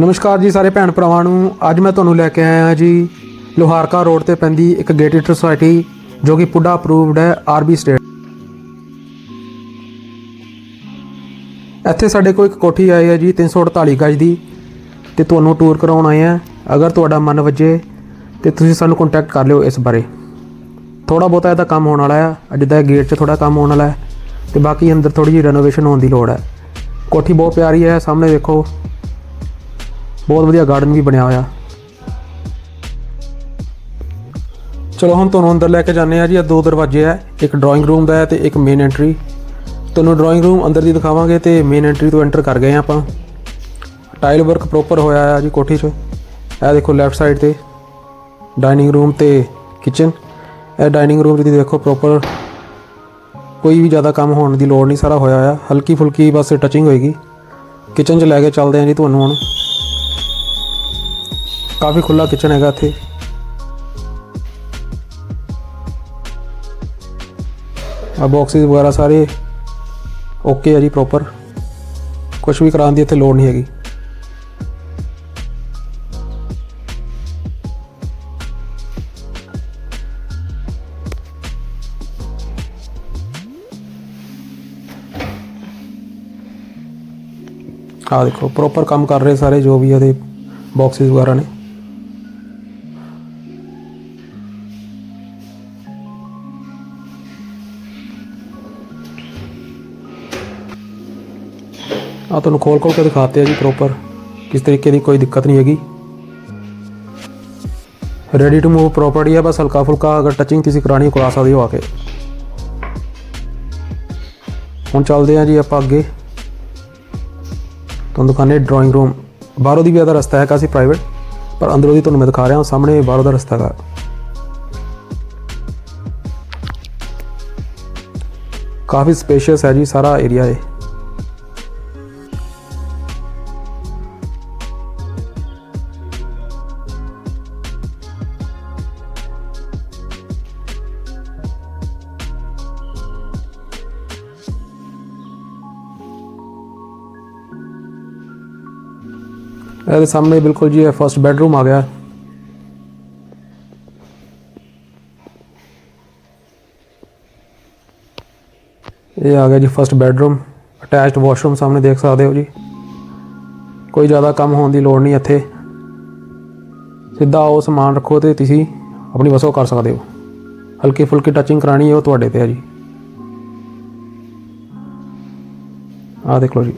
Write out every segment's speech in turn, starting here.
ਨਮਸਕਾਰ ਜੀ ਸਾਰੇ ਭੈਣ ਭਰਾਵਾਂ ਨੂੰ। ਅੱਜ ਮੈਂ ਤੁਹਾਨੂੰ ਲੈ ਕੇ ਆਇਆ ਹਾਂ ਜੀ ਲੋਹਾਰਕਾ ਰੋਡ ਤੇ ਪੈਂਦੀ ਇੱਕ ਗੇਟਡ ਸੁਸਾਇਟੀ ਜੋ ਕਿ ਪੁੱਡਾ ਅਪਰੂਵਡ ਹੈ ਆਰਬੀ ਸਟੇਟ ਇੱਥੇ ਸਾਡੇ ਕੋਲ ਇੱਕ ਕੋਠੀ ਆਈ ਹੈ ਜੀ 348 ਗਜ ਦੀ ਤੇ ਤੁਹਾਨੂੰ ਟੂਰ ਕਰਾਉਣ ਆਏ ਆ ਅਗਰ ਤੁਹਾਡਾ ਮਨ ਵੱਜੇ ਤੇ ਤੁਸੀਂ ਸਾਨੂੰ ਕੰਟੈਕਟ ਕਰ ਲਿਓ ਇਸ ਬਾਰੇ। ਥੋੜਾ ਬਹੁਤਾ ਇਹਦਾ ਕੰਮ ਹੋਣ ਵਾਲਾ ਹੈ ਅੱਜ ਦਾ ਗੇਟ 'ਚ ਥੋੜਾ ਕੰਮ ਹੋਣ ਵਾਲਾ ਹੈ ਤੇ ਬਾਕੀ ਅੰਦਰ ਥੋੜੀ ਜਿਹੀ ਰੈਨੋਵੇਸ਼ਨ ਹੋਣ ਦੀ ਲੋੜ ਹੈ। ਕੋਠੀ ਬਹੁਤ ਪਿਆਰੀ ਹੈ, ਸਾਹਮਣੇ ਦੇਖੋ ਬਹੁਤ ਵਧੀਆ ਗਾਰਡਨ ਵੀ ਬਣਿਆ ਹੋਇਆ। ਚਲੋ ਹੁਣ ਤੁਹਾਨੂੰ ਅੰਦਰ ਲੈ ਕੇ ਜਾਂਦੇ ਆ ਜੀ ਇਹ ਦੋ ਦਰਵਾਜ਼ੇ ਆ ਇੱਕ ਡਰਾਇੰਗ ਰੂਮ ਦਾ ਹੈ ਤੇ ਇੱਕ ਮੇਨ ਐਂਟਰੀ ਤੁਹਾਨੂੰ ਡਰਾਇੰਗ ਰੂਮ ਅੰਦਰ ਦੀ ਦਿਖਾਵਾਂਗੇ ਤੇ ਮੇਨ ਐਂਟਰੀ ਤੋਂ ਐਂਟਰ ਕਰ ਗਏ ਹਾਂ ਆਪਾਂ। ਟਾਈਲ ਵਰਕ ਪ੍ਰੋਪਰ ਹੋਇਆ ਆ ਜੀ ਕੋਠੀ 'ਚ। ਇਹ ਦੇਖੋ ਲੈਫਟ ਸਾਈਡ ਤੇ ਡਾਈਨਿੰਗ ਰੂਮ ਤੇ ਕਿਚਨ ਇਹ ਡਾਈਨਿੰਗ ਰੂਮ ਦੀ ਦੇਖੋ ਪ੍ਰੋਪਰ ਕੋਈ ਵੀ ਜ਼ਿਆਦਾ ਕੰਮ ਹੋਣ ਦੀ ਲੋੜ ਨਹੀਂ, ਸਾਰਾ ਹੋਇਆ ਆ ਹਲਕੀ ਫੁਲਕੀ ਬਸ ਟੱਚਿੰਗ ਹੋਏਗੀ। ਕਿਚਨ 'ਚ ਲੈ ਕੇ ਚੱਲਦੇ ਹਾਂ ਜੀ ਤੁਹਾਨੂੰ ਹੁਣ। ਕਾਫੀ ਖੁੱਲਾ ਕਿਚਨ ਹੈਗਾ ਇੱਥੇ। ਆ ਬਾਕਸਿਸ ਵਗੈਰਾ ਸਾਰੇ ਓਕੇ ਆ ਜੀ ਪ੍ਰੋਪਰ ਕੁਝ ਵੀ ਕਰਾਉਣ ਦੀ ਇੱਥੇ ਲੋੜ ਨਹੀਂ ਹੈਗੀ। ਆ ਦੇਖੋ ਪ੍ਰੋਪਰ ਕੰਮ ਕਰ ਰਹੇ ਸਾਰੇ ਜੋ ਵੀ ਇਹਦੇ ਬਾਕਸਿਸ ਵਗੈਰਾ ਨੇ। ਆ ਤੁਹਾਨੂੰ ਖੋਲ ਖੋਲ ਕੇ ਦਿਖਾਤੇ ਆ ਜੀ ਪ੍ਰੋਪਰ ਕਿਸ ਤਰੀਕੇ ਦੀ ਕੋਈ ਦਿੱਕਤ ਨਹੀਂ ਹੈਗੀ। ਰੈਡੀ ਟੂ ਮੂਵ ਪ੍ਰੋਪਰਟੀ ਆ, ਬਸ ਹਲਕਾ ਫੁਲਕਾ ਅਗਰ ਟੱਚਿੰਗ ਤੁਸੀਂ ਕਰਾਣੀ ਕਰਾ ਸਕਦੇ ਹੋ ਆ ਕੇ। ਹੁਣ ਚੱਲਦੇ ਆ ਜੀ ਆਪਾਂ ਅੱਗੇ। ਤੁਹਾਨੂੰ ਦਿਖਾਣੇ ਡਰਾਇੰਗ ਰੂਮ ਬਾਹਰੋਂ ਦੀ ਵੀ ਇਹਦਾ ਰਸਤਾ ਹੈ ਕਾਸੀ ਪ੍ਰਾਈਵੇਟ ਪਰ ਅੰਦਰੋਂ ਦੀ ਤੁਹਾਨੂੰ ਮੈਂ ਦਿਖਾ ਰਿਹਾ ਹਾਂ, ਸਾਹਮਣੇ ਬਾਹਰੋਂ ਦਾ ਰਸਤਾ ਹੈ ਕਾਫੀ ਸਪੇਸ਼ੀਅਸ ਹੈ ਜੀ, ਸਾਰਾ ਏਰੀਆ ਇਹ। ਇਹਦੇ ਸਾਹਮਣੇ ਬਿਲਕੁਲ ਜੀ ਇਹ ਫਰਸਟ ਬੈਡਰੂਮ ਆ ਗਿਆ। ਇਹ ਆ ਗਿਆ ਜੀ ਫਰਸਟ ਬੈਡਰੂਮ ਅਟੈਚਡ ਵਾਸ਼ਰੂਮ ਸਾਹਮਣੇ ਦੇਖ ਸਕਦੇ ਹੋ ਜੀ। ਕੋਈ ਜ਼ਿਆਦਾ ਕੰਮ ਹੋਣ ਦੀ ਲੋੜ ਨਹੀਂ ਇੱਥੇ। ਸਿੱਧਾ ਉਹ ਸਮਾਨ ਰੱਖੋ ਤੇ ਤੁਸੀਂ ਆਪਣੀ ਵਸੋਂ ਕਰ ਸਕਦੇ ਹੋ। ਹਲਕੀ ਫੁਲਕੀ ਟੱਚਿੰਗ ਕਰਾਣੀ ਹੈ ਉਹ ਤੁਹਾਡੇ ਤੇ ਹੈ ਜੀ। ਆਹ ਦੇਖ ਲਓ ਜੀ।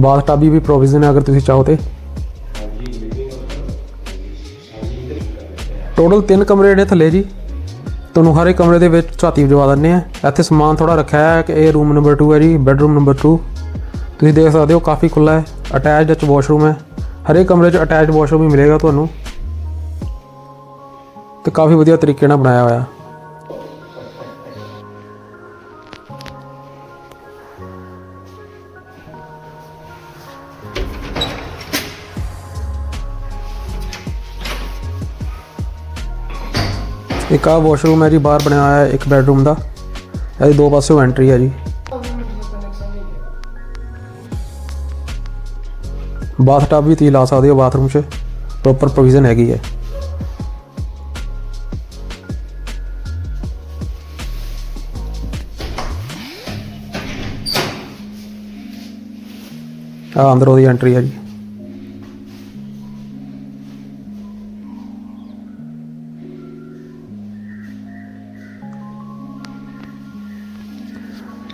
ਬਾਥ ਟਬ ਵੀ ਪ੍ਰੋਵੀਜ਼ਨ ਹੈ ਅਗਰ ਤੁਸੀਂ ਚਾਹੋ ਤੇ। ਟੋਟਲ 3 ਕਮਰੇ ਨੇ ਥੱਲੇ ਜੀ, ਤੁਹਾਨੂੰ ਹਰ ਇੱਕ ਕਮਰੇ ਦੇ ਵਿੱਚ ਝਾਤੀ ਵਜਵਾ ਦਿੰਨੇ ਆ ਇੱਥੇ ਸਮਾਨ ਥੋੜਾ ਰੱਖਿਆ ਹੈ ਕਿ ਇਹ ਰੂਮ ਨੰਬਰ 2 ਹੈ ਜੀ ਬੈਡਰੂਮ ਨੰਬਰ 2 ਤੁਸੀਂ ਦੇਖ ਸਕਦੇ ਹੋ ਕਾਫੀ ਖੁੱਲਾ ਹੈ ਅਟੈਚਡ 'ਚ ਵਾਸ਼ਰੂਮ ਹੈ। ਹਰੇਕ ਕਮਰੇ 'ਚ ਅਟੈਚਡ ਵਾਸ਼ਰੂਮ ਵੀ ਮਿਲੇਗਾ ਤੁਹਾਨੂੰ। ਤੇ ਕਾਫੀ ਵਧੀਆ ਤਰੀਕੇ ਨਾਲ ਬਣਾਇਆ ਹੋਇਆ। ਇੱਕ ਆ ਵਾਸ਼ਰੂਮ ਹੈ ਜੀ, ਬਾਹਰ ਬਣਿਆ ਹੋਇਆ ਹੈ, ਇੱਕ ਬੈਡਰੂਮ ਦਾ। ਇਹਦੇ ਦੋ ਪਾਸਿਓਂ ਐਂਟਰੀ ਹੈ ਜੀ। ਬਾਥ ਟਬ ਵੀ ਤੁਸੀਂ ਲਾ ਸਕਦੇ ਹੋ ਬਾਥਰੂਮ 'ਚ। ਪ੍ਰੋਪਰ ਪ੍ਰੋਵੀਜ਼ਨ ਹੈਗੀ ਹੈ। ਆ ਅੰਦਰ ਉਹਦੀ ਐਂਟਰੀ ਹੈ ਜੀ।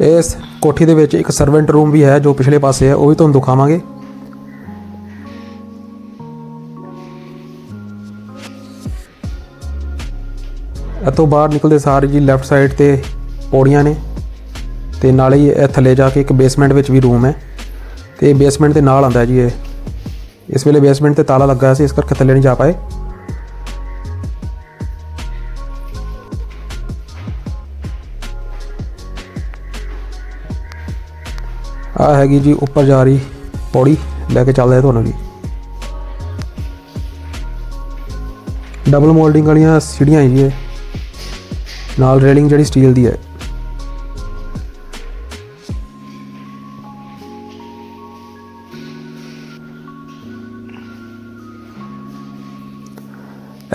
ਇਸ ਕੋਠੀ ਦੇ ਵਿੱਚ ਇੱਕ ਸਰਵੈਂਟ ਰੂਮ ਵੀ ਹੈ ਜੋ ਪਿਛਲੇ ਪਾਸੇ ਹੈ, ਉਹ ਵੀ ਤੁਹਾਨੂੰ ਦਿਖਾਵਾਂਗੇ। ਇਤੋਂ ਬਾਹਰ ਨਿਕਲਦੇ ਸਾਰ ਜੀ ਲੈਫਟ ਸਾਈਡ ਤੇ ਪੌੜੀਆਂ ਨੇ ਤੇ ਨਾਲੇ ਹੀ ਇਹ ਥੱਲੇ ਜਾ ਕੇ ਇੱਕ ਬੇਸਮੈਂਟ ਵਿੱਚ ਵੀ ਰੂਮ ਹੈ। ਤੇ ਬੇਸਮੈਂਟ ਦੇ ਨਾਲ ਆਂਦਾ ਜੀ ਇਹ। ਇਸ ਵੇਲੇ ਬੇਸਮੈਂਟ ਤੇ ਤਾਲਾ ਲੱਗਾ ਸੀ, ਇਸ ਕਰਕੇ ਥੱਲੇ ਨਹੀਂ ਜਾ ਪਾਏ। ਆ ਹੈਗੀ ਜੀ ਉੱਪਰ ਜਾ ਰਹੀ ਪੌੜੀ, ਲੈ ਕੇ ਚੱਲਦੇ ਆ ਤੁਹਾਨੂੰ ਜੀ। ਡਬਲ ਮੋਲਡਿੰਗ ਵਾਲੀਆਂ ਸੀੜੀਆਂ ਹੈ ਜੀ ਇਹ। ਨਾਲ ਰੇਲਿੰਗ ਜਿਹੜੀ ਸਟੀਲ ਦੀ ਹੈ।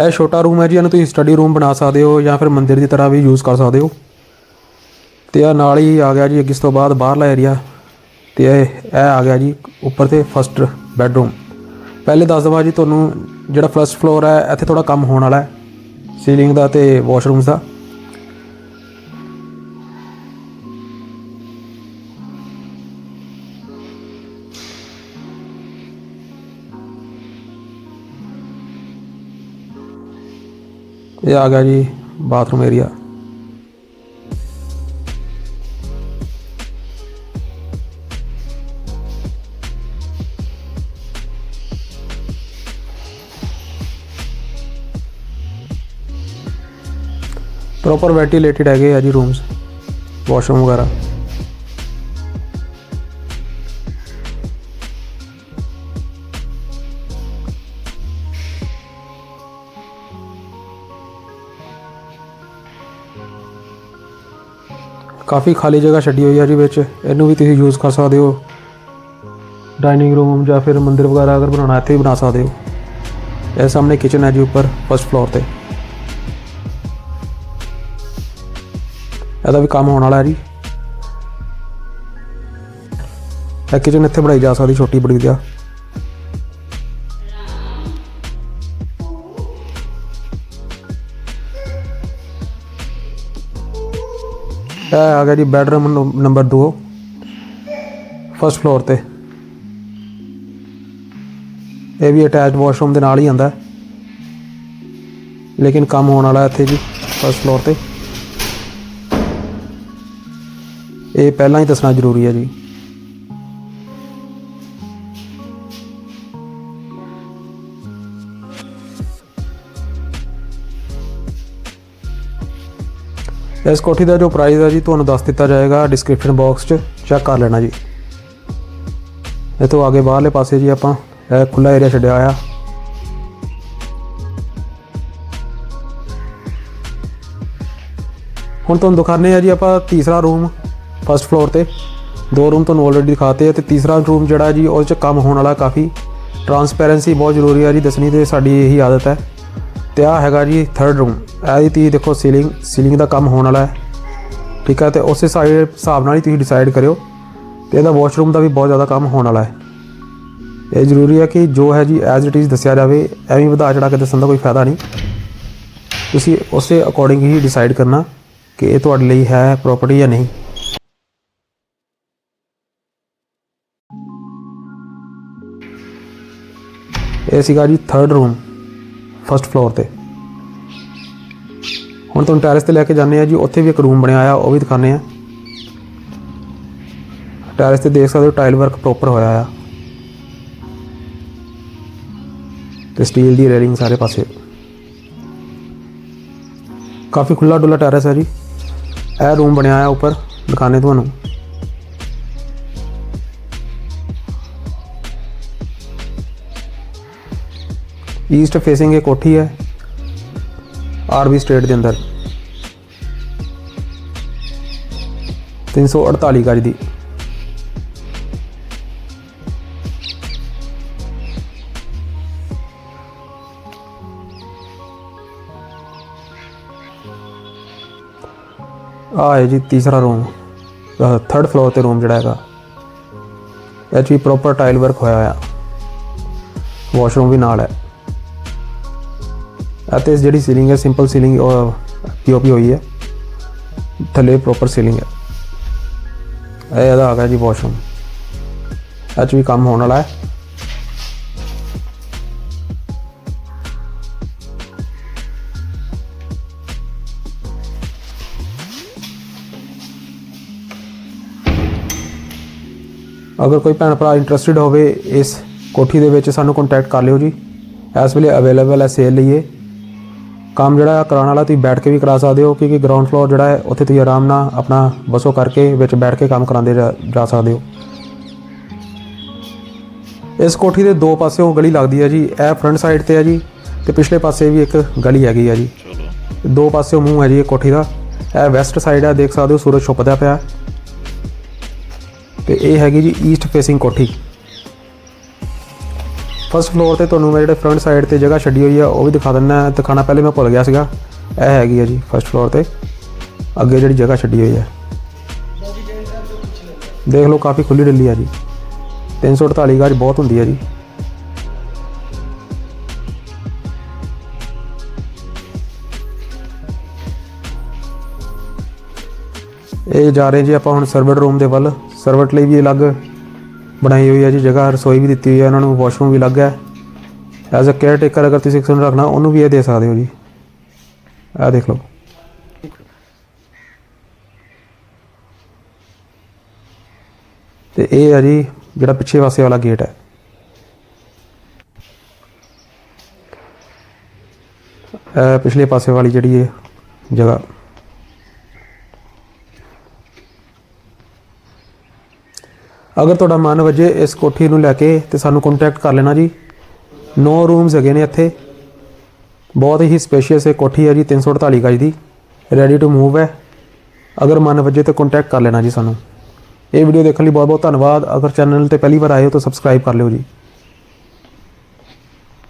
ਇਹ ਛੋਟਾ ਰੂਮ ਹੈ ਜੀ, ਇਹਨੂੰ ਤੁਸੀਂ ਸਟੱਡੀ ਰੂਮ ਬਣਾ ਸਕਦੇ ਹੋ ਜਾਂ ਫਿਰ ਮੰਦਿਰ ਦੀ ਤਰ੍ਹਾਂ ਵੀ ਯੂਜ਼ ਕਰ ਸਕਦੇ ਹੋ। ਤੇ ਆ ਨਾਲ ਹੀ ਆ ਗਿਆ ਜੀ, ਅੱਗੇ ਇਸ ਤੋਂ ਬਾਅਦ ਬਾਹਰਲਾ ਏਰੀਆ ਤੇ ਇਹ ਇਹ ਆ ਗਿਆ ਜੀ ਉੱਪਰ ਤੇ ਫਸਟ ਬੈੱਡਰੂਮ ਪਹਿਲੇ ਦੱਸ ਦਵਾਂ ਜੀ ਤੁਹਾਨੂੰ ਜਿਹੜਾ ਫਰਸਟ ਫਲੋਰ ਹੈ, ਇੱਥੇ ਥੋੜਾ ਕੰਮ ਹੋਣ ਵਾਲਾ ਹੈ ਸੀਲਿੰਗ ਦਾ ਤੇ ਵਾਸ਼ਰੂਮਸ ਦਾ। ਇਹ ਆ ਗਿਆ ਜੀ ਬਾਥਰੂਮ ਏਰੀਆ ਪ੍ਰੋਪਰ ਵੈਂਟੀਲੇਟਡ ਹੈਗੇ ਆ ਜੀ ਰੂਮਸ ਵਾਸ਼ਰੂਮ ਵਗੈਰਾ। ਕਾਫੀ ਖਾਲੀ ਜਗ੍ਹਾ ਛੱਡੀ ਹੋਈ ਹੈ ਜੀ ਵਿੱਚ, ਇਹਨੂੰ ਵੀ ਤੁਸੀਂ ਯੂਜ਼ ਕਰ ਸਕਦੇ ਹੋ। ਡਾਈਨਿੰਗ ਰੂਮ ਜਾਂ ਫਿਰ ਮੰਦਿਰ ਵਗੈਰਾ ਅਗਰ ਬਣਾਉਣਾ ਇੱਥੇ ਵੀ ਬਣਾ ਸਕਦੇ ਹੋ। ਇਹ ਸਾਹਮਣੇ ਕਿਚਨ ਹੈ ਜੀ ਉੱਪਰ ਫਸਟ ਫਲੋਰ ਤੇ। ਇਹਦਾ ਵੀ ਕੰਮ ਹੋਣ ਵਾਲਾ ਜੀ। ਇਹ ਕਿਚਨ ਇੱਥੇ ਬਣਾਈ ਜਾ ਸਕਦੀ, ਛੋਟੀ ਬੜੀ ਜਿਹਾ ਇਹ ਆ ਗਿਆ ਜੀ ਬੈਡਰੂਮ ਨੰਬਰ 2 ਫਸਟ ਫਲੋਰ ਤੇ। ਇਹ ਵੀ ਅਟੈਚਡ ਵਾਸ਼ਰੂਮ ਦੇ ਨਾਲ ਹੀ ਆਂਦਾ ਲੇਕਿਨ ਕੰਮ ਹੋਣ ਵਾਲਾ ਇੱਥੇ ਜੀ ਫਸਟ ਫਲੋਰ ਤੇ। ਇਹ ਪਹਿਲਾਂ ਹੀ ਦੱਸਣਾ ਜ਼ਰੂਰੀ ਹੈ ਜੀ। ਇਸ ਕੋਠੀ ਦਾ ਜੋ ਪ੍ਰਾਈਸ ਹੈ ਜੀ, ਤੁਹਾਨੂੰ ਦੱਸ ਦਿੱਤਾ ਜਾਏਗਾ। ਡਿਸਕ੍ਰਿਪਸ਼ਨ ਬਾਕਸ 'ਚ ਚੈੱਕ ਕਰ ਲੈਣਾ ਜੀ। ਇਹ ਤੋਂ ਅੱਗੇ ਬਾਹਰਲੇ ਪਾਸੇ ਜੀ ਆਪਾਂ, ਇਹ ਖੁੱਲਾ ਏਰੀਆ ਛੱਡਿਆ ਹੋਇਆ। ਹੁਣ ਤੁਹਾਨੂੰ ਦਿਖਾਣੇ ਆ ਜੀ ਆਪਾਂ ਤੀਸਰਾ ਰੂਮ ਫਸਟ ਫਲੋਰ ਤੇ। ਦੋ ਰੂਮ ਤੁਹਾਨੂੰ ਆਲਰੇਡੀ ਦਿਖਾਤੇ ਆ ਤੇ ਤੀਸਰਾ ਰੂਮ ਜਿਹੜਾ ਜੀ, ਉਹਦੇ 'ਚ ਕੰਮ ਹੋਣ ਵਾਲਾ ਕਾਫੀ ਟਰਾਂਸਪੈਰੈਂਸੀ ਬਹੁਤ ਜ਼ਰੂਰੀ ਆ ਜੀ, ਦੱਸਣੀ ਤੇ ਸਾਡੀ ਇਹੀ ਆਦਤ ਹੈ। ਤੇ ਆ ਹੈਗਾ ਜੀ ਥਰਡ ਰੂਮ ਇਹਦੀ ਤੁਸੀਂ ਦੇਖੋ ਸੀਲਿੰਗ ਸੀਲਿੰਗ ਦਾ ਕੰਮ ਹੋਣ ਵਾਲਾ ਹੈ। ਠੀਕ ਹੈ, ਤੇ ਉਸੇ ਸਾਈਡ ਹਿਸਾਬ ਨਾਲ ਹੀ ਤੁਸੀਂ ਡਿਸਾਈਡ ਕਰਿਓ। ਤੇ ਇਹਦਾ ਵਾਸ਼ਰੂਮ ਦਾ ਵੀ ਬਹੁਤ ਜ਼ਿਆਦਾ ਕੰਮ ਹੋਣ ਵਾਲਾ ਹੈ। ਇਹ ਜ਼ਰੂਰੀ ਹੈ ਕਿ ਜੋ ਹੈ ਜੀ ਐਜ਼ ਇਟ ਇਜ਼ ਦੱਸਿਆ ਜਾਵੇ, ਐਵੇਂ ਵਧਾ ਚੜਾ ਕੇ ਦੱਸਣ ਦਾ ਕੋਈ ਫਾਇਦਾ ਨਹੀਂ। ਤੁਸੀਂ ਉਸੇ ਅਕੋਰਡਿੰਗ ਹੀ ਡਿਸਾਈਡ ਕਰਨਾ ਕਿ ਇਹ ਤੁਹਾਡੇ ਲਈ ਹੈ ਪ੍ਰਾਪਰਟੀ ਜਾਂ ਨਹੀਂ। ਇਹ ਸੀਗਾ ਜੀ ਥਰਡ ਰੂਮ ਫਸਟ ਫਲੋਰ ਤੇ। ਹੁਣ ਤੁਹਾਨੂੰ ਟੈਰੇਸ ਤੇ ਲੈ ਕੇ ਜਾਂਦੇ ਆ ਜੀ, ਉੱਥੇ ਵੀ ਇੱਕ ਰੂਮ ਬਣਿਆ ਆ ਉਹ ਵੀ ਦਿਖਾਣੇ ਆ ਟੈਰੇਸ ਤੇ ਦੇਖ ਸਕਦੇ ਹੋ ਟਾਈਲ ਵਰਕ ਪ੍ਰੋਪਰ ਹੋਇਆ ਆ। ਤੇ ਸਟੀਲ ਦੀ ਰੇਲਿੰਗ ਸਾਰੇ ਪਾਸੇ। ਕਾਫੀ ਖੁੱਲਾ ਡੁੱਲਾ ਟੈਰੇਸ ਹੈ ਜੀ। ਇਹ ਰੂਮ ਬਣਿਆ ਆ ਉੱਪਰ ਦਿਖਾਣੇ ਤੁਹਾਨੂੰ। ਈਸਟ ਫੇਸਿੰਗ ਇਹ ਕੋਠੀ ਹੈ ਆਰਬੀ ਸਟੇਟ ਦੇ ਅੰਦਰ। 348 ਗਜ ਦੀ। ਆ ਹੈ ਜੀ ਤੀਸਰਾ ਰੂਮ ਥਰਡ ਫਲੋਰ ਤੇ ਰੂਮ ਜਿਹੜਾ ਹੈਗਾ। ਇਹ 'ਚ ਵੀ ਪ੍ਰੋਪਰ ਟਾਈਲ ਵਰਕ ਹੋਇਆ ਹੋਇਆ। ਵਾਸ਼ਰੂਮ ਵੀ ਨਾਲ ਹੈ। ਅਤੇ ਜਿਹੜੀ ਸੀਲਿੰਗ ਹੈ ਸਿੰਪਲ ਸੀਲਿੰਗ ਪੀਓਪੀ ਹੋਈ ਹੈ। ਥੱਲੇ ਪ੍ਰੋਪਰ ਸੀਲਿੰਗ ਹੈ। ਇਹ ਇਹਦਾ ਆ ਗਿਆ ਜੀ ਵਾਸ਼ਰੂਮ ਇਹ 'ਚ ਵੀ ਕੰਮ ਹੋਣ ਵਾਲਾ ਹੈ। ਅਗਰ ਕੋਈ ਭੈਣ ਭਰਾ ਇੰਟਰਸਟਿਡ ਹੋਵੇ ਇਸ ਕੋਠੀ ਦੇ ਵਿੱਚ, ਸਾਨੂੰ ਕੰਟੈਕਟ ਕਰ ਲਿਓ ਜੀ। ਇਸ ਵੇਲੇ ਅਵੇਲੇਬਲ ਹੈ ਸੇਲ ਲਈਏ। ਕੰਮ ਜਿਹੜਾ ਹੈ ਕਰਾਉਣ ਵਾਲਾ ਤੁਸੀਂ ਬੈਠ ਕੇ ਵੀ ਕਰਾ ਸਕਦੇ ਹੋ ਕਿਉਂਕਿ ਗਰਾਊਂਡ ਫਲੋਰ ਜਿਹੜਾ ਹੈ ਉੱਥੇ ਤੁਸੀਂ ਆਰਾਮ ਨਾਲ ਆਪਣਾ ਬਸੋ ਕਰਕੇ ਵਿੱਚ ਬੈਠ ਕੇ ਕੰਮ ਕਰਾਉਂਦੇ ਜਾ ਸਕਦੇ ਹੋ। ਇਸ ਕੋਠੀ ਦੇ ਦੋ ਪਾਸਿਓਂ ਗਲੀ ਲੱਗਦੀ ਹੈ ਜੀ ਇਹ ਫਰੰਟ ਸਾਈਡ ਤੇ ਹੈ ਜੀ ਤੇ ਪਿਛਲੇ ਪਾਸੇ ਵੀ ਇੱਕ ਗਲੀ ਹੈਗੀ ਆ ਜੀ। ਦੋ ਪਾਸੇ ਮੂੰਹ ਹੈ ਜੀ ਇਹ ਕੋਠੀ ਦਾ ਇਹ ਵੈਸਟ ਸਾਈਡ ਹੈ ਦੇਖ ਸਕਦੇ ਹੋ ਸੂਰਜ ਛੁਪਦਾ ਪਿਆ। ਤੇ ਇਹ ਹੈਗੀ ਜੀ ਈਸਟ ਫੇਸਿੰਗ ਕੋਠੀ। ਫਸਟ ਫਲੋਰ ਤੇ ਤੁਹਾਨੂੰ ਮੈਂ ਜਿਹੜੇ ਫਰੰਟ ਸਾਈਡ ਤੇ ਜਗ੍ਹਾ ਛੱਡੀ ਹੋਈ ਆ, ਉਹ ਵੀ ਦਿਖਾ ਦਿੰਦਾ ਦਿਖਾਣਾ ਪਹਿਲੇ ਮੈਂ ਭੁੱਲ ਗਿਆ ਸੀਗਾ। ਇਹ ਹੈਗੀ ਆ ਜੀ ਫਸਟ ਫਲੋਰ ਤੇ। ਅੱਗੇ ਜਿਹੜੀ ਜਗ੍ਹਾ ਛੱਡੀ ਹੋਈ ਹੈ ਦੇਖ ਲਓ, ਕਾਫੀ ਖੁੱਲੀ ਡੱਲੀ ਆ ਜੀ। 348 ਗਾਜ ਬਹੁਤ ਹੁੰਦੀ ਹੈ ਜੀ। ਇਹ ਜਾ ਰਹੇ ਜੀ ਆਪਾਂ ਹੁਣ ਸਰਵਰ ਰੂਮ ਦੇ ਵੱਲ। ਸਰਵਟ ਲਈ ਵੀ ਅਲੱਗ। ਬਣਾਈ ਹੋਈ ਹੈ ਜੀ, ਜਗ੍ਹਾ ਰਸੋਈ ਵੀ ਦਿੱਤੀ ਹੋਈ ਹੈ, ਉਹਨਾਂ ਨੂੰ ਵਾਸ਼ਰੂਮ ਵੀ ਅਲੱਗ ਹੈ ਐਜ਼ ਅ ਕੇਅਰ ਟੇਕਰ ਅਗਰ ਤੁਸੀਂ ਕਿਸੇ ਨੂੰ ਰੱਖਣਾ, ਉਹਨੂੰ ਵੀ ਇਹ ਦੇ ਸਕਦੇ ਹੋ ਜੀ। ਆਹ ਦੇਖ ਲਓ। ਤੇ ਇਹ ਹੈ ਜੀ, ਜਿਹੜਾ ਪਿੱਛੇ ਪਾਸੇ ਵਾਲਾ ਗੇਟ ਹੈ। ਇਹ ਪਿਛਲੇ ਪਾਸੇ ਵਾਲੀ ਜਿਹੜੀ ਇਹ ਜਗ੍ਹਾ। ਅਗਰ ਤੁਹਾਡਾ ਮਨ ਵਜੇ ਇਸ ਕੋਠੀ ਨੂੰ ਲੈ ਕੇ ਤੇ ਸਾਨੂੰ ਕੰਟੈਕਟ ਕਰ ਲੈਣਾ ਜੀ। 9 ਰੂਮਸ ਹੈਗੇ ਨੇ ਇੱਥੇ। ਬਹੁਤ ਹੀ ਸਪੇਸ਼ੀਅਸ ਇਹ ਕੋਠੀ ਹੈ ਜੀ 348 ਗਜ ਦੀ। ਰੈਡੀ ਟੂ ਮੂਵ ਹੈ। ਅਗਰ ਮਨ ਵਜੇ ਤੇ ਕੰਟੈਕਟ ਕਰ ਲੈਣਾ ਜੀ ਸਾਨੂੰ। ਇਹ ਵੀਡੀਓ ਦੇਖਣ ਲਈ ਬਹੁਤ ਬਹੁਤ ਧੰਨਵਾਦ। ਅਗਰ ਚੈਨਲ ਤੇ ਪਹਿਲੀ ਵਾਰ ਆਏ ਹੋ ਤਾਂ ਸਬਸਕ੍ਰਾਈਬ ਕਰ ਲਿਓ ਜੀ।